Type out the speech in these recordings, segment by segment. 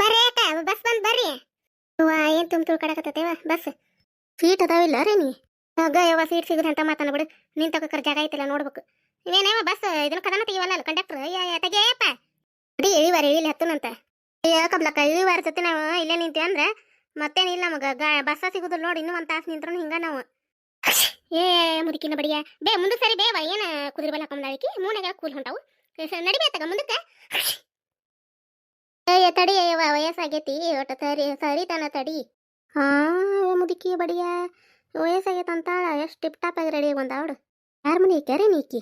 ಬರ್ರಿ ಅಕ್ಕ, ಬಸ್ ಬಂದ್ ಬರ್ರಿ. ಅವ್ವ, ಏನ್ ತುಂಬ ತುಳ್ಕಡಕತ್ತೇವ ಬಸ್. ಸೀಟ್ ಅದಾವಿಲ್ಲ ರೀ ನೀ. ಆಗ ಯಾವ ಸೀಟ್ ಸಿಗುದ ಅಂತ ಮಾತಾನ ಬಿಡು ನಿನ್ ತಗೋಕರ ಜಾಗ ಐತಿಲ್ಲ ನೋಡ್ಬೇಕು. ಇವೇನೇವ ಬಸ್, ಇದನ್ನ ಕದನ ತೆಗಿವಲ್ಲ ಕಂಡಕ್ಟರ್ ತೆಗಿಯಪ್ಪ. ಅಡಿ ಇಳಿವಾರ, ಇಳಿಲಿ ಹತ್ತನಂತ. ಯಾಕಬ್ಲಕ್ಕ ಇಳಿವಾರ ಜೊತೆ ನಾವು ಇಲ್ಲೇ ನಿಂತೀವಿ ಅಂದ್ರೆ ಮತ್ತೇನಿಲ್ಲ ನಮಗ ಬಸ್ಸ ಸಿಗುದಿಲ್ಲ ನೋಡಿ, ಇನ್ನೂ ಒಂದ್ ತಾಸು ನಿಂತ್ರು ಹಿಂಗ ನಾವು. ಏ, ಮುದುಕಿನ ಬಡಿಯ. ಬೇ ಮುಂದಕ್ಕೆ ಸರಿ ಬೇವ ಏನ ಕುದುರೆ ಬಲ ಹಾಕೊಂಡಾಳಿಕಿ ಮೂನೆಗ ಕೂಲ್ ಹೊಂಟಾವು. ನಡಿಬೇತಾಗ ಮುಂದಕ್ಕೆ. ಏ ತಡಿ ಅಯ್ಯ ವಯಸ್ಸಾಗೈತಿ, ಒಟ್ಟು ಸರಿ ಸರಿ ತಾನ ತಡಿ. ಹಾ ಮುದುಕಿ ಬಡಿಯ, ವಯಸ್ಸಾಗೈತೆ ಅಂತಾಳ, ಎಷ್ಟು ಟಿಪ್ ಟಾಪ್ ಆಗಿ ರೆಡಿ ಬಂದ ಅವಳು ಯಾರ ಮನೆ ಕ್ಯಾರೇ ನೀಕಿ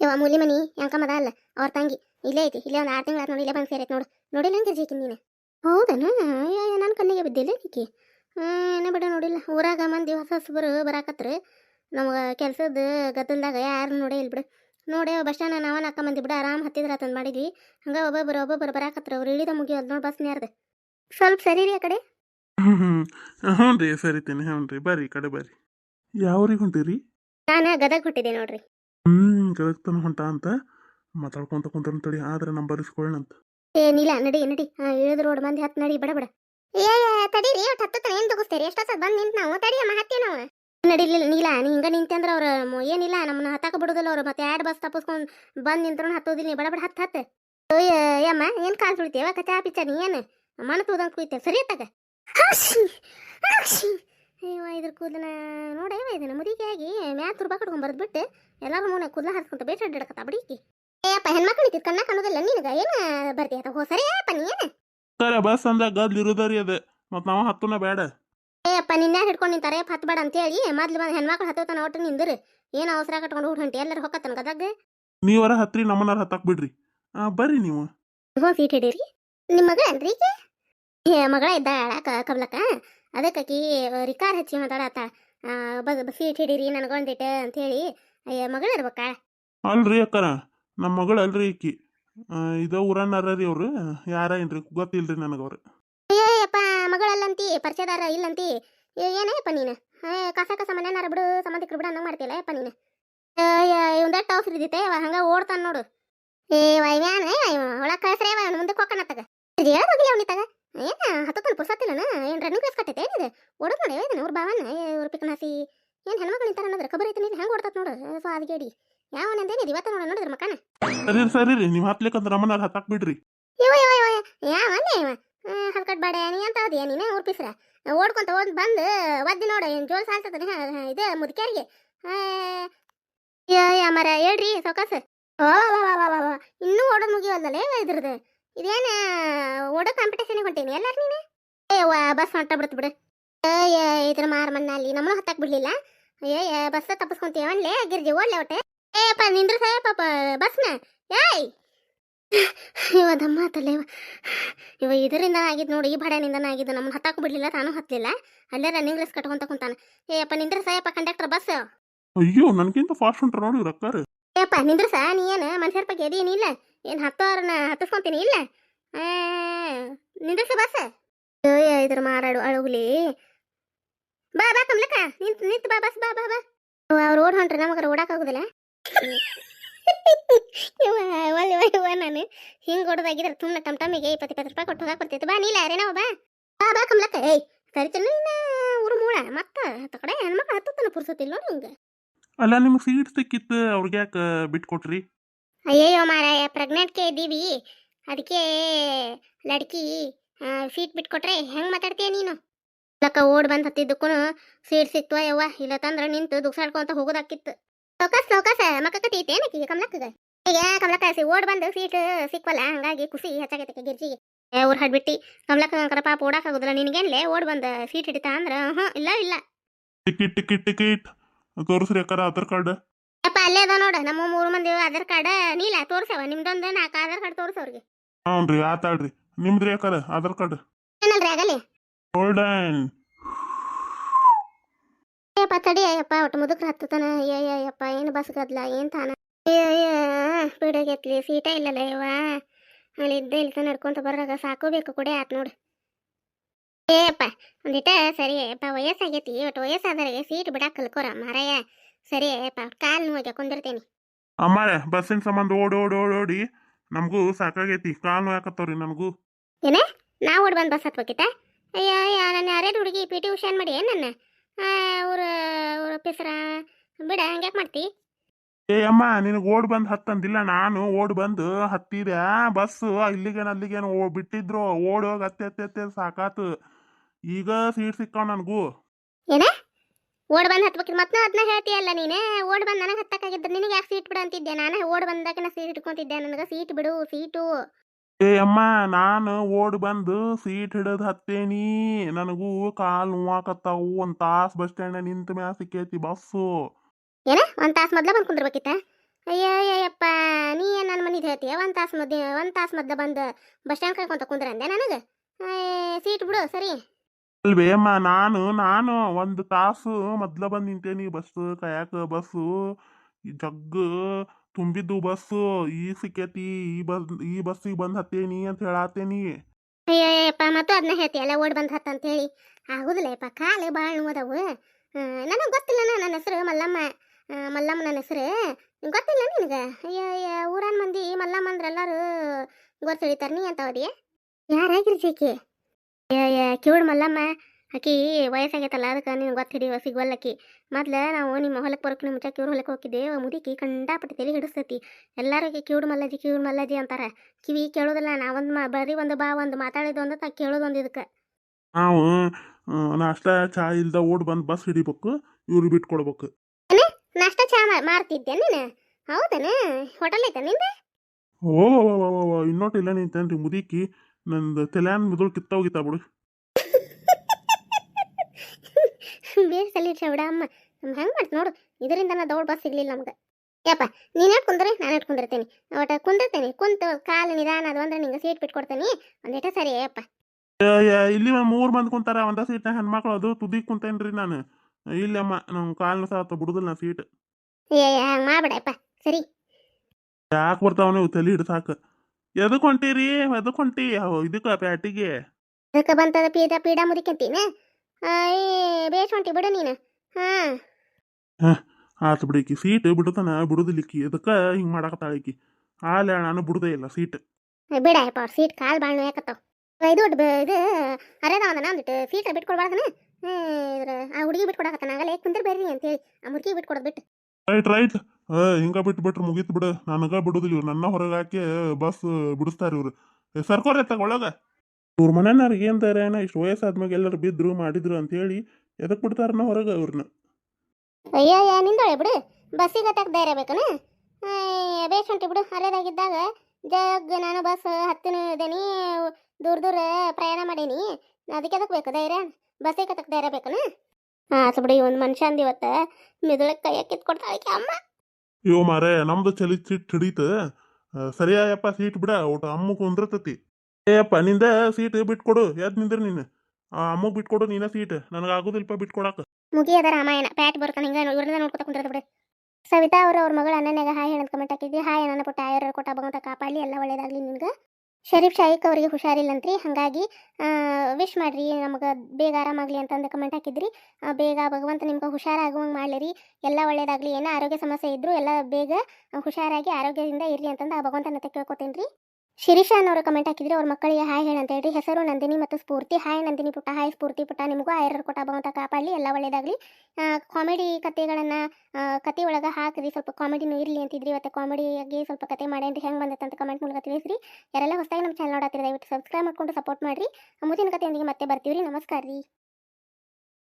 ಯವ್ವ, ಮೂಲಿ ಮನಿ ಮದ ಅಲ್ಲ, ಅವ್ರ ತಂಗಿ, ಇಲ್ಲೇ ಐತಿ, ಇಲ್ಲೇ ಒಂದು ಆರು ತಿಂಗಳ ನೋಡಿ, ಇಲ್ಲೇ ಬಂದು ಸೇರೈತೆ ನೋಡು. ನೋಡಿಲ್ಲ ಹಂಗೆ ಜೀಕಿ ನೀನು? ಹೌದನ? ನನ್ನ ಕಣ್ಣಿಗೆ ಬಿದ್ದಿಲ್ಲ ಈಕಿ? ಏನೇ ಬಿಡ ನೋಡಿಲ್ಲ, ಊರಾಗ ಮಂದಿ ಹೊಸ ಹೊಸಬ್ರು ಬರಾಕತ್ರು. ನಮ್ಗೆ ಕೆಲ್ಸದ ಗದ್ದಲ್ದಾಗ ಯಾರು ನೋಡೇ ಇಲ್ಲ ಬಿಡು. ನೋಡಿ ಬಸ್ ಸ್ಟ್ಯಾಂಡ್ ನಾವ ನಾಕ ಮಂದಿ ಬಿಡ ಆರಾಮ್ ಹತ್ತಿದ್ರ ಅಂತಂದು ಮಾಡಿದ್ವಿ. ಹಂಗ ಒಬ್ಬೊಬ್ಬರು ಒಬ್ಬೊಬ್ಬರು ಬರಾಕತ್ರ ಅವ್ರು ಇಳಿದ ಮುಗಿಯೋದು ನೋಡಿ ಬಸ್ ನ್ಯಾರ್ದು. ಸ್ವಲ್ಪ ಸರಿ ರೀ ಆ ಕಡೆ. ಹ್ಞೂ ರೀ ಸರಿತೀನಿ ಹ್ಞೂ ರೀ. ಬರ್ರಿ ಈ ಕಡೆ ಬರ್ರಿ. ಯಾವ ಊರಿಗೆ ಹೊಂಟಿರಿ? ನಾನು ಗದಗ ಕೊಟ್ಟಿದ್ದೆ ನೋಡ್ರಿ. ಹ್ಞೂ ಗದಗ್ತನ ಹೊಂಟ ಅಂತ. ಮಾತಾಡ್ಕೊಂತ ಕುಂತ ತಡಿ ಆದ್ರೆ ನಂಬರ್ ಇಸ್ಕೊಳ್ಳೋಣಂತ ಏ ನೀಲ ನಡಿ ನಡಿ. ಆ ಇಳಿದ ರೋಡ್ ಮಂದಿ ಹತ್ತು ನಡಿ ಬಡ ಬಡ. ಏ ತಡೀರಿ ಒಟ್ಟು ಹತ್ತತ್ತ ಏನ್ ತಗೋಸ್ತೀರಿ? ಎಷ್ಟೊತ್ತ ಬಂದು ನಿಂತ ನಾವು ತಡಿಯಮ್ಮ ಹತ್ತಿ ನಾವು. ನಡಿಲಿಲ್ಲ ನೀಲ, ನೀ ನಿಂತೆ ಅಂದ್ರೆ ಅವ್ರು ಏನಿಲ್ಲ, ನಮ್ಮನ್ನ ಹತ್ತಾಕ ಬಿಡುದಿಲ್ಲ ಅವ್ರು. ಮತ್ತೆ ಎರಡು ಬಸ್ ತಪ್ಪಿಸ್ಕೊಂಡು ಬಂದು ನಿಂತ್ರು ಹತ್ತೋದಿಲ್ಲ ನೀ. ಬಡ ಬಡ, ಹತ್ತು ಹತ್ತು. ಯಮ್ಮ, ಏನು ಕಾಲು ಸುಳಿತೇವ ಕಚಾ ಪಿಚ್ಚ ನೀ, ಏನು? ಮನ ತೂದಂಗೆ ಕುಯ್ತೆ. ಸರಿ ಅತ್ತಾಗ. ಅಯ್ಯೋ, ಇದ್ರ ಕೂದಲ ನೋಡೇವ ಇದನ್ನ ಮುದಿಗೆ ಆಗಿ ಮ್ಯಾ ತುರ್ಬಾ ಕಟ್ಕೊಂಡ್ ಬರೆದ್ಬಿಟ್ಟು ಎಲ್ಲಾರು ಮೂನೆ ಕೂದಲ ಹರ್ಸ್ಕೊಂತ ಬೇಟ ಅಡ್ಡಾಡಕತ್ತ ಬಡಿಕಿ. ಏಪ್ಪ ಹೆಣ್ಮಕ್ಳು ಕಣ್ಣ ಕಾಣೋದಿಲ್ಲ ನಿನಗ? ಏನು ಬರ್ತೀಯ ಹೋ, ಸರಿ ಅಪ್ಪ ನೀ ಏನು? ಸರಿ, ಬಸ್ ಅಂದ್ರೆ ಗದ್ಲು ಇರೋದರಿ ಅದ. ಮತ್ತು ನಾವು ಹತ್ತುನ ಬೇಡ. ಅಪ್ಪ ನಿನ್ನ ಹಿಡ್ಕೊಂಡು ನಿಂತಾರೆ? ಹತ್ತು ಬೇಡ ಅಂತೇಳಿ ಮೊದ್ಲು ಬಂದು ಹೆಣ್ಮಕ್ಳು ಹತ್ತೋತನ ಒಟ್ಟು ನಿಂದಿರು. ಏನು ಅವಸರ ಕಟ್ಕೊಂಡು ಊಟ ಹೊಂಟಿ ಎಲ್ಲರೂ ಹೊಕ್ಕತ್ತನ ಗದಗ ನೀವರ ಹತ್ರಿ ನಮ್ಮನಾರ ಹತ್ತಾಕ್ ಬಿಡ್ರಿ. ಆ, ಬರ್ರಿ ನೀವು. ಇವಾಗ ಸೀಟ್ ಹಿಡೀರಿ. ನಿಮ್ಮ ಮಗಳ ಅನ್ರಿ ಈಕೆ? ಏ ಮಗಳ ಇದ್ದ ಅಳಕ ಕಬ್ಲಕ್ಕ ಅದಕ್ಕಾಕಿ ರಿಕಾರ್ ಹಚ್ಚಿ ಮಾತಾಡತ್ತ ಬ ಸೀಟ್ ಹಿಡೀರಿ ಅಂತ ಹೇಳಿ ಅಯ್ಯ ಮಗಳ ಇರ್ಬೇಕಾ? ಅಲ್ರಿ ಅಕ್ಕಾರ ನಮ್ಮ ಮಗಳು ಅಲ್ರಿ ಈಕಿ. ಆ, ಇದ ಊರನ್ನಾರ ರೀ ಅವ್ರು. ಯಾರ ಏನ್ರಿ? ಗೊತ್ತಿಲ್ರಿ ನನಗವ್ರು. ಅಯ್ಯಪ್ಪ ಮಗಳಲ್ಲಂತಿ ಪರಿಚಯದಾರ ಇಲ್ಲಂತಿ ಏ- ಏನಯ್ಯಪ್ಪ ನೀನು ಏ ಕಸ ಕಸ ಮನೆನಾರ ಬಿಡು ಸಂಬಂಧಿಕರು ಬಿಡು ಅನ್ನೋ ಮಾಡ್ತಿಲ್ಲ ಯಪ್ಪ ನೀನು ಇವಂದ ಟೌಸರ್ ಇದ್ದಿತ್ತೆ ಅವ ಹಂಗ ಓಡ್ತಾನ ನೋಡು ಏ ವೈವ್ಯಾನ ಒಳಗೆ ಕಳ್ಸ್ರೆ ಮುಂದಕ್ಕೆ ಹೋಗ್ಕನ ತಗ ಹೇಳೋದಿಲ್ಲ ಅವನಿ ತಗ ಏನ ಹತ್ತೊತ್ತನ ಪುರ್ಸತ್ತಿಲ್ಲನ ಏನು ರನ್ನಿಂಗ್ ರೇಸ್ ಕಟ್ಟೈತೆ ಏನಿದೆ ಓಡೋದು ನೋಡಿ ಇದನ್ನ ಅವ್ರ ಭಾವನ ಇವ್ರ ಪಿಕ್ನಾಸಿ ಏನು ಹೆಣ್ಮಕ್ಳು ನಿಂತಾರ ಅನ್ನೋದ್ರ ಕಬರ್ ಐತೆ ನೀನು ಹೆಂಗೆ ಓಡ್ತತ್ ನೋಡು ಸೊ ಅದಗೇಡಿ ಯಾವನಂದೇನಿದೆ ಇವತ್ತ ನೋಡ ನೋಡಿದ್ರ ಮಕ್ಕನ ಸರಿ ಸರಿ ರೀ ನೀವು ಹತ್ಲಿಕ್ಕಂದ್ರೆ ನಮ್ಮನ್ನಾರ ಹತ್ತಾಕ್ ಬಿಡ್ರಿ ಇವ ಇವ ಇವ ಯಾವನ್ನೇ ಇವ ಹಲ್ಕಟ್ ಬಾಡೆ, ನೀ ಅಂತ ಅದೇ ನೀನೇ? ಉರ್ಪಿಸ್ರ ಓಡ್ಕೊಂತ ಓದ್ ಬಂದು, ಒದ್ದಿ ನೋಡು ಜೋಲ್ ಸಾಲ್ತದ ಇದು, ಮುದುಕ್ಯಾರಿಗೆ. ಮರ, ಹೇಳ್ರಿ, ಸೌಕಾಸ. ಇನ್ನೂ ಓಡೋದು ಮುಗಿಯೋದಲ್ಲ ಇದ್ರದ್ದು ಇದೇನ ಓಡೋ ಕಾಂಪಿಟೇಷನ್ ಹೊಂಟೀನಿ, ಎಲ್ಲಾರು ನೀನು? ಏ, ವಾ, ಬಸ್ ಹೊಂಟ ಬಿಡ್ತು ಬಿಡು. ಏ ಇದ್ರ ಮಾರ ಮಣ್ಣಲ್ಲಿ ನಮ್ಮನ್ನು ಹತ್ತಾಕ್ ಬಿಡ್ಲಿಲ್ಲ. ಏ ಬಸ್ ತಪ್ಪಿಸ್ಕೊಂತೀವನ್ಲೇ ಗಿರ್ಜಿ, ಓಡ್ಲೆ ಒಟ್ಟೆ ಏಯಪ್ಪ ನಿಂದ್ರ ಸಾಯಪ್ಪ ಬಸ್ನ? ಏಯ್! ಇವ ದಮ್ಮ ಆತಲ್ಲ ಇವ. ಇವ ಇದರಿಂದ ಆಗಿದ್ದು ನೋಡಿ ಈ ಬಡನಿಂದನ ಆಗಿದ್ದು ನಮ್ಮನ್ನ ಹತ್ತಾಕ ಬಿಡ್ಲಿಲ್ಲ ತಾನು ಹತ್ತಲಿಲ್ಲ ಅಲ್ಲೇ ರನ್ನಿಂಗ್ ರೇಸ್ ಕಟ್ಕೊಂತ ಕುಂತಾನ. ಏಯಪ್ಪ ನಿಂದ್ರ ಸಾಯಪ್ಪ ಕಂಡಕ್ಟರ್ ಬಸ್ ಅಯ್ಯೋ ನನಗಿಂತ ಫಾಸ್ಟ್ ಹೊಂಟ್ರ ನೋಡಿ ರಕ್ಕಾರ ಏಪ್ಪ ನಿಂದ್ರಸ ನೀ ಏನು ಮನುಷ್ಯರ ಬಗ್ಗೆ ಇಲ್ಲ? ಏನು ಹತ್ತೋರನ್ನ ಹತ್ತಿಸ್ಕೊಂತೀನಿ ಇಲ್ಲ? ಆ, ನಿಂದ್ರಸ ಬಸ್ ಅಯ್ಯೋ ಇದ್ರ ಮಾರಾಡು ಅಳುಗ್ಲಿ. ಬಾ ಬಾ ಕಮ್ಲಕ್ಕ ನಿಂತ್ ನಿಂತ್ ಬಾ ಬಸ್ ಬಾ ಬಾ ಬಾ. ಅವ್ರು ಓಡ್ ಹೊಂಟ್ರಿ ನಮಗಾರ ಓಡಾಕ್ ಆಗುದಿಲ್ಲ ಇವ ಒಲ್ಲೆ ಒಲ್ಲೆ ಇವ ನಾನು ಹಿಂಗ್ ಹೊಡೆದಾಗಿದ್ರೆ ತುಂಬ ಟಮ್ ಟಮಿಗೆ ಇಪ್ಪತ್ತು ಇಪ್ಪತ್ತು ರೂಪಾಯಿ ಕೊಟ್ಟು ಹೋಗಾಕ್ ಬರ್ತಿತ್ತು. ಬಾ ನೀಲ ಅರೇನವ ಬಾ. ಬಾ ಬಾ ಕಮಲಕ್ಕ. ಏಯ್ ಸರಿತನ ಇನ್ನ ಊರು ಮೂಳ. ಮತ್ತ ಆತ ಕಡೆ ಹೆಣ್ಮಕ್ಳು ಹತ್ತತನ ಪುರ್ಸತಿಲ್ಲ ನೋಡಿ ಹಿಂಗೆ ಅಲ್ಲ ನಿಮ್ಗೆ ಸೀಟ್ ಸಿಕ್ಕಿತ್ತು ಅವ್ರಿಗೆ ಯಾಕೆ ಬಿಟ್ಕೊಟ್ರಿ? ಅಯ್ಯಯ್ಯೋ ಮಾರಾಯ ಪ್ರೆಗ್ನೆಂಟ್ಗೆ ಇದ್ದೀವಿ. ಅದಕ್ಕೆ ಲಡ್ಕಿ ಸೀಟ್ ಬಿಟ್ಕೊಟ್ರೆ ಹೆಂಗ್ ಮಾತಾಡ್ತೀಯ ನೀನು? ಲಕ್ಕ ಓಡ್ ಬಂದು ಹತ್ತಿದ್ದಕ್ಕೂ ಸೀಟ್ ಸಿಕ್ತು ಯವ್ವ ಇಲ್ಲ ತಂದ್ರೆ ನಿಂತು ದುಗ್ಸಾಡ್ಕೊಂತ ಹೋಗೋದಾಕಿತ್ತು. ಸೌಕಾಸ್ ಸೌಕಾಸ ಮಕ್ಕಕತ್ತೈತೆ ಏನಕ್ಕೆ ಕಮಲಕ್ಕಗ? ಈಗ ಕಮಲಕ್ಕ ಓಡ್ ಬಂದು ಸೀಟ್ ಸಿಕ್ವಲ್ಲ ಹಂಗಾಗಿ ಖುಷಿ ಹೆಚ್ಚಾಗೈತೆ ಗಿರ್ಜಿಗೆ. ಏ ಊರ್ ಹಡ್ಬಿಟ್ಟಿ. ಕಮಲಕ್ಕ ಅಂಕರ ಪಾಪ ಓಡಾಕಾಗೋದಿಲ್ಲ ನಿನಗೇನ್ಲೆ ಓಡ್ ಬಂದ ಸೀಟ್ ಹಿಡಿತಾ ಅಂದ್ರ ಹ್ಞೂ ಇಲ್ಲ ಇಲ್ಲ. Ticket ticket ticket. ತೋರಿಸ್ರಿ ಅಕ್ಕಾರ ಆಧಾರ್ ಕಾರ್ಡ್. ಯಪ್ಪ ಅಲ್ಲೇ ಅದ ನೋಡ. ನಮ್ಮ ಮೂರು ಮಂದಿ ಆಧಾರ್ ಕಾರ್ಡ್ ನೀಲ ತೋರ್ಸವ ನಿಮ್ದೊಂದು ನಾಲ್ಕು ಆಧಾರ್ ಕಾರ್ಡ್ ತೋರ್ಸವ್ರಿಗೆ ಹ್ಞೂ ರೀ ಆತಾಡ್ರಿ ನಿಮ್ದ್ರಿ ಅಕ್ಕಾರ ಆಧಾರ್ ಕಾರ್ಡ್? ಏನಲ್ರಿ ಆಗಲಿ? ಹೋಲ್ಡ್ ಆನ್ ಏ ತಡಿ ಅಯ್ಯಪ್ಪ ಒಟ್ಟು ಮುದುಕ್ರ ಹತ್ತತಾನ. ಅಯ್ಯಯ್ಯಪ್ಪ ಏನು ಬಸ್ ಗದ್ಲ ಏನ್ ತಾನ? ಬಿಡಗೈತ್ಲಿ ಸೀಟ ಇಲ್ಲಲ್ಲ ಇವ ಅಲ್ಲಿ ಇದ್ದ ಇಲ್ತ ನಡ್ಕೊಂತ ಬರಾಗ ಸಾಕೋಬೇಕು ಕೊಡೆ ಆತ್ ನೋಡು. ಏಪ್ಪ ಒಂದಿಟ ಸರಿ ಅಪ್ಪ ವಯಸ್ಸಾಗೈತಿ ಒಟ್ಟು ವಯಸ್ಸಾದವರಿಗೆ ಸೀಟ್ ಬಿಡಾಕ ಕಲ್ಕೋರ ಮಾರಾಯ. ಸರಿ ಅಪ್ಪ ಕಾಲ್ ನೋವಾಗ ಕುಂದಿರ್ತೇನೆ. ಅಮ್ಮ ಬಸ್ಸಿನ ಸಂಬಂಧ ಓಡಿ ಓಡಿ ಓಡಿ ಓಡಿ ನಮಗೂ ಸಾಕಾಗೈತಿ ಕಾಲು ನೋಯಾಕತ್ತವ್ರಿ ನಮಗೂ. ನಾ ಓಡ್ ಬಂದು ಬಸ್ ಹತ್ಬೇಕಿತ್ತ? ಅಯ್ಯೋ ಅಯ್ಯ ನನ್ನ ಯಾರ್ಯಾರು ಹುಡುಗಿ ಪಿ ಟಿ ಉಷಾನ್ ಮಾಡಿ ಏನು ನನ್ನ? ಅವ್ರ ಅವ್ರ ಪಿಸರ ಬಿಡ ಹಂಗ್ಯಾಕೆ ಮಾಡ್ತಿ? ಏ ಅಮ್ಮ ನಿನಗೆ ಓಡ್ ಬಂದು ಹತ್ತಂದಿಲ್ಲ ನಾನು ಓಡ್ ಬಂದು ಹತ್ತಿದೆ. ಬಸ್ಸು ಇಲ್ಲಿಗೇನು ಅಲ್ಲಿಗೇನು ಓ ಬಿಟ್ಟಿದ್ರು. ಓಡ್ ಹೋಗಿ ಹತ್ತಿ ಹತ್ತಿ ಹತ್ತಿ ಸಾಕಾತು. ಈಗ ಸೀಟ್ ಸಿಕ್ಕಾವ ನನಗೂ. ಏನ? ಓಡ್ ಬಂದು ಹತ್ಬೇಕಿತ್ತು ಮತ್ತೆ ಅದನ್ನ ಹೇಳ್ತೀಯಲ್ಲ ನೀನೇ? ಓಡ್ ಬಂದು ನನಗೆ ಹತ್ತಕ್ಕಾಗಿದ್ದು ನಿನಗೆ ಯಾಕೆ ಸೀಟ್ ಬಿಡು ಅಂತಿದ್ದೆ ನಾನು ಓಡ್ ಬಂದಾಗಿನ ಸೀಟ್ ಇಟ್ಕೊಂತಿದ್ದೆ ನನಗೆ. ಸೀಟ್ ಬಿಡು ಸೀಟು. ಏ ಅಮ್ಮ ನಾನು ಓಡ್ ಬಂದು ಸೀಟ್ ಹಿಡಿದು ಹತ್ತೇನಿ. ನನಗೂ ಕಾಲು ನೋವಾಕತ್ತಾವು. ಒಂದು ತಾಸು ಬಸ್ ಸ್ಟ್ಯಾಂಡ್ ನಿಂತ ಮ್ಯಾಲ ಸಿಕ್ಕೈತಿ ಬಸ್ಸು. ಏನ? ಒಂದು ತಾಸು ಮೊದಲ ಬಂದು ಕುಂದಿರ್ಬೇಕಿತ್ತ? ಅಯ್ಯಯ್ಯಪ್ಪ ನೀ ಏನು ನನ್ನ ಮನೆದು ಹೇಳ್ತೀಯ? ಒಂದು ತಾಸು ಮದ್ದೆ ಒಂದು ತಾಸು ಮೊದಲ ಬಂದು ಬಸ್ ಸ್ಟ್ಯಾಂಡ್ ಕರ್ಕೊಂತ ಕುಂದ್ರಂದೆ ನನಗೆ? ಸೀಟ್ ಬಿಡು ಸರಿ? ಅಲ್ವೇ ಅಮ್ಮ ನಾನು ನಾನು ಒಂದು ತಾಸು ಮೊದ್ಲ ಬಂದು ನಿಂತೇನಿ ಬಸ್ ಕಾಯಕ ಬಸ್ಸು ಈ ಜಗ್ಗ ತುಂಬಿದ್ದು ಬಸ್ಸು ಈ ಸಿಕ್ಕೇತಿ ಈ ಬಸ್ ಈ ಬಸ್ಸಿಗೆ ಬಂದು ಹತ್ತೇನಿ ಅಂತ ಹೇಳತ್ತೇನಿ ಅಯ್ಯಪ್ಪ ಮತ್ತು ಅದನ್ನ ಹೇಳ್ತೀಯಲ್ಲ ಓಡ್ ಬಂದು ಹತ್ತ ಅಂತ ಹೇಳಿ. ಆಗುದಿಲ್ಲಪ್ಪ ಕಾಲು ಭಾಳ ನೋದವು ನನಗೆ ಗೊತ್ತಿಲ್ಲ ನನ್ನ ಹೆಸರು ಮಲ್ಲಮ್ಮ. ಆ, ಮಲ್ಲಮ್ಮ ನನ್ನ ಹೆಸರು ಗೊತ್ತಿಲ್ಲ ನಿನಗೆ? ಅಯ್ಯ ಊರನ್ ಮಂದಿ ಮಲ್ಲಮ್ಮ ಅಂದ್ರೆ ಎಲ್ಲರೂ ಗೊತ್ತು ಹಿಡಿತಾರೆ ನೀ ಅಂತ ಹೋದಿಯ? ಯಾರಾಗಿರ್ಜಿ ಅಯ್ಯ ಕಿವುಡ್ ಮಲ್ಲಮ್ಮ. ಆಕಿ ವಯಸ್ಸಾಗೈತಲ್ಲ ಅದಕ್ಕೆ ನಿನ್ಗೆ ಗೊತ್ತು ಹಿಡಿಯುವ ಸಿಗ್ವಲ್ಲಕ್ಕಿ ಮೊದ್ಲು ನಾವು ನಿಮ್ಮ ಹೊಲಕ್ಕೆ ಬರೋಕೆ ಮುಂಚೆ ಕಿವ್ರ ಹೊಲಕ್ಕೆ ಹೋಗಿದ್ದೆ ಮುದುಕಿ ಕಂಡಾಪಟ್ಟಿ ತಲೆ ಹಿಡಿಸ್ತೈತಿ. ಎಲ್ಲರಿಗೆ ಕಿವಿಡ್ ಮಲ್ಲಜಿ ಕಿವಿಡ್ ಮಲ್ಲಜಿ ಅಂತಾರೆ. ಕಿವಿ ಕೇಳೋದಿಲ್ಲ ನಾವೊಂದು ಮಾ ಬರೀ ಒಂದು ಬಾ ಒಂದು ಮಾತಾಡಿದ್ದು ಒಂದು ತಾ ಕೇಳೋದೊಂದು ಇದಕ್ಕೆ. ನಾವು ನಾಷ್ಟ ಚಾ ಇಲ್ದ ಓಡ್ ಬಂದು ಬಸ್ ಹಿಡಿಬೇಕು ಇವ್ರು ಬಿಟ್ಕೊಡ್ಬೇಕು. ನಾಷ್ಟ ಚಾ ಮಾಡ್ತಿದ್ದೆ ಮಾರ್ತಿದ್ದೆ ನೀನು? ಹೌದನ ಹೋಟೆಲ್ ಐತೆ ನಿಂದ? ಓ ಇನ್ನೊಟ್ಟು ಇಲ್ಲ ನಿಂತೇನ್ರಿ ಮುದುಕಿ? ನಂದು ತಲೆಯಾನ್ ಕಿತ್ತ ಕಿತ್ತೋಗಿತ್ತ ಬಿಡು. ಬೇರೆ ಸಲ ಬಿಡ ಅಮ್ಮ. ಹೆಂಗೆ ಮಾಡ್ತು ನೋಡು. ಇದರಿಂದ ನಾ ದೌಡ್ ಬಸ್ ಸಿಗ್ಲಿಲ್ಲ ನಮ್ಗೆ. ಯಪ್ಪ ನೀನು ಕುಂದ್ರೆ ನಾನು ಕುಂದಿರ್ತೀನಿ. ಒಟ್ಟ ಕುಂದಿರ್ತೀನಿ. ಕುಂತು ಕಾಲು ನಿಧಾನ ಅದು ಅಂದ್ರೆ ನಿಂಗೆ ಸೀಟ್ ಬಿಟ್ಕೊಡ್ತೀನಿ ಒಂದೇಟ ಸರಿ ಯಪ್ಪ. ಇಲ್ಲಿ ಮೂರು ಮಂದಿ ಕುಂತಾರ ಒಂದ ಸೀಟ್ನಾಗ ಹೆಣ್ಮಕ್ಳು ಅದು ತುದಿ ಕುಂತೇನ್ರಿ ನಾನು. ಇಲ್ಲಮ್ಮ ನಮ್ ಕಾಲ್ನ ಸಾತ ಬಿಡುದಿಲ್ಲ ನಾ ಸೀಟ್. ಏ ಹಂಗೆ ಮಾಡ್ಬೇಡಪ್ಪ ಸರಿ. ಯಾಕೆ ಬರ್ತಾವ ನೀವು ತಲೆ ಹಿಡ್ದು ಸಾಕು. ಎದಕ್ ಹೊಂಟೀರಿ ಎದಕ್ ಹೊಂಟಿ ಇದಕ್ಕ ಪ್ಯಾಟಿಗೆ? ಅದಕ್ಕೆ ಬಂತದ ಪೀಡ ಪೀಡ ಮುದಿಕಂತೀನ? ಬೇಸ್ ಹೊಂಟಿ ಬಿಡು ನೀನು ಹಾಂ. ಆತು ಬಿಡಿಕಿ ಸೀಟ್ ಬಿಡುತ್ತಾನ ಬಿಡುದಿಲ್ಲಿಕ್ಕಿ ಎದಕ್ಕ ಹಿಂಗ್ ಮಾಡಾಕತ್ತಾಳ ಈಕಿ? ಆಲೆ ನಾನು ಬಿಡುದೇ ಇಲ್ಲ ಸೀಟ್. ಬಿಡಪ್ಪ ಅವ್ರ ಸೀಟ್ ಕಾಲು ಭಾಳ ಯಾಕತ್ತ ಇದು ಇದು ಅರೇದವನ ಒಂದಿಟ್ಟು ಸೀಟ್ ಬಿಟ್ಕೊಡ್ಬಾರ್ದನ? ಆ ಹುಡುಗಿ ಬಿಟ್ಕೊಡಕತ್ತಾನ. ಆಗಲೇ ಕುಂದ್ರ ಬೇರಿ ಅಂತೇಳಿ. ಆ ಹುಡುಗಿ ಬಿಟ್ಕೊಡ ಬಿಟ್ಟು. ರೈಟ್ ರೈಟ್ ಹಿಂಗ ಬಿಟ್ಟು ಬಿಟ್ರೆ ಮುಗೀತು ಬಿಡು. ನನಗ ಬಿಡುದಿಲ್ಲ ಇವ್ರು. ನನ್ನ ಹೊರಗೆ ಹಾಕಿ ಬಸ್ ಬಿಡಿಸ್ತಾರೆ ಇವ್ರು. ಸರ್ಕೋರ್ ಎತ್ತಾಗ ಒಳಗ. ಇವ್ರ ಮನೆಯವ್ರಿಗೆ ಏನ್ ಧೈರ್ಯ ಇಷ್ಟು ವಯಸ್ಸಾದ್ಮೇಲೆ ಎಲ್ಲರೂ ಬಿದ್ರು ಮಾಡಿದ್ರು ಅಂತ ಹೇಳಿ ಎದಕ್ ನಾ ಹೊರಗೆ ಇವ್ರನ್ನ ಅಯ್ಯೋ ಅಯ್ಯ ನಿಂದೊಳೆ ಬಿಡು. ಬಸ್ಸಿಗೆ ಹತ್ತಕ್ ಧೈರ್ಯ ಬೇಕನ ಬೇಸ್ ಹೊಂಟಿ ಬಿಡು. ಅರೇದಾಗಿದ್ದಾಗ ಜಗ್ ನಾನು ಬಸ್ ಹತ್ತಿನ ಇದೇನಿ ದೂರ ದೂರ ಪ್ರಯಾಣ ಮಾಡೀನಿ. ಅದಕ್ಕೆ ಅದಕ್ಕೆ ಬೇಕು ಧೈರ್ಯ? ಬಸ್ಸಿಗೆ ತಕ್ಕ ಧೈರ್ಯ ಬೇಕನ ಆತು ಬಿಡಿ ಒಂದು ಮನುಷ್ಯ ಅಂದ ಮೆದುಳಕ್ ಮಿದುಳಕ್ಕೆ ಕೈಯಾಗ ಕಿತ್ಕೊಡ್ತಾಳೆ ಅಮ್ಮ. ಇವ್ ಮಾರೇ ನಮ್ದು ಚಲಿ ಸೀಟ್ ಹಿಡೀತ. ಸರಿಯಾಯಪ್ಪ ಸೀಟ್ ಬಿಡ ಊಟ ಅಮ್ಮ ಕುಂದ್ರತತಿ. ಏಯಪ್ಪ ನಿಂದ ಸೀಟ್ ಬಿಟ್ಕೊಡು ಎದ್ ನಿಂದ್ರ ನೀನು? ಆ ಅಮ್ಮಗ್ ಬಿಟ್ಕೊಡು ನೀನ ಸೀಟ್. ನನಗೆ ಆಗುದಿಲ್ಪ ಬಿಟ್ಕೊಡಕ. ಮುಗಿಯದ ರಾಮಾಯಣ ಪ್ಯಾಟ್ ಬರ್ತಾನೆ ಹಿಂಗ ಇವ್ರನ್ನ ನೋಡ್ಕೊತ ಕುಂದ್ರದ ಬಿಡು. ಸವಿತಾ ಅವರು ಅವ್ರ ಮಗಳು ಅಣ್ಣನಿಗೆ ಹಾಯ್ ಹೇಳಂತ ಕಮೆಂಟ್ ಹಾಕಿದ್ವಿ. ಹಾಯ್ ನನ್ನ ಪುಟ್ಟ ಆಯರ ಕೊಟ್ಟ ಭಗವಂತ ಕಾಪಾಡಲಿ ಎಲ್ಲ ಒಳ್ಳೇದಾಗ್ಲಿ ನಿನ್ಗೆ. ಶರೀಫ್ ಶಾಯಿಕ್ ಅವರಿಗೆ ಹುಷಾರಿಲ್ಲಂತ್ರಿ. ಹಾಗಾಗಿ ವಿಶ್ ಮಾಡಿರಿ, ನಮಗೆ ಬೇಗ ಆರಾಮಾಗಲಿ ಅಂತಂದು ಕಮೆಂಟ್ ಹಾಕಿದ್ರಿ. ಬೇಗ ಭಗವಂತ ನಿಮ್ಗೆ ಹುಷಾರಾಗುವಂಗೆ ಮಾಡಲಿರಿ. ಎಲ್ಲ ಒಳ್ಳೇದಾಗಲಿ, ಏನೋ ಆರೋಗ್ಯ ಸಮಸ್ಯೆ ಇದ್ದರೂ ಎಲ್ಲ ಬೇಗ ಹುಷಾರಾಗಿ ಆರೋಗ್ಯದಿಂದ ಇರಲಿ ಅಂತಂದು ಆ ಭಗವಂತನ ಕೇಳ್ಕೊತೀನಿ ರೀ ಶಿರೀಷಾ ಅನ್ನೋರು ಕಮೆಂಟ್ ಹಾಕಿದ್ರೆ ಅವ್ರ ಮಕ್ಕಳಿಗೆ ಹಾಯ್ ಹೇಳಿ ಹೆಸರು ನಂದಿನಿ ಮತ್ತು ಸ್ಫೂರ್ತಿ. ಹಾಯ್ ನಂದಿನಿ ಪುಟ್ಟ. ಹಾಯ್ ಸ್ಫೂರ್ತಿ ಪುಟ್ಟ. ನಿಮಗೂ ಆಯರ್ ಕೊಟ್ಟ ಭಗವಂತ ಕಾಪಾಡಲಿ. ಎಲ್ಲ ಒಳ್ಳೆಯದಾಗಲಿ ಕಾಮಿಡಿ ಕಥೆಗಳನ್ನು ಕತೆ ಒಳಗೆ ಹಾಕಿರಿ. ಸ್ವಲ್ಪ ಕಾಮಿಡಿನೂ ಇರಲಿ ಅಂತಿದ್ರಿ. ಮತ್ತು ಕಾಮಿಡಿಯಾಗಿ ಸ್ವಲ್ಪ ಕತೆ ಮಾಡೇನ್ರಿ ಹೆಂಗೆ ಬಂದೈತೆ ಅಂತ ಕಮೆಂಟ್ ಮೂಲಕ ತಿಳಿಸ್ರಿ. ಯಾರೆಲ್ಲ ಹೊಸದಾಗಿ ನಮ್ಮ ಚಾನಲ್ ನೋಡತ್ತಿರಿ ದಯವಿಟ್ಟು ಸಬ್ಸ್ಕ್ರೈಬ್ ಮಾಡ್ಕೊಂಡು ಸಪೋರ್ಟ್ ಮಾಡಿರಿ. ಮುಂದಿನ ಕಥೆಯೊಂದಿಗೆ ಮತ್ತೆ ಬರ್ತೀವಿ ರೀ ನಮಸ್ಕಾರ ರೀ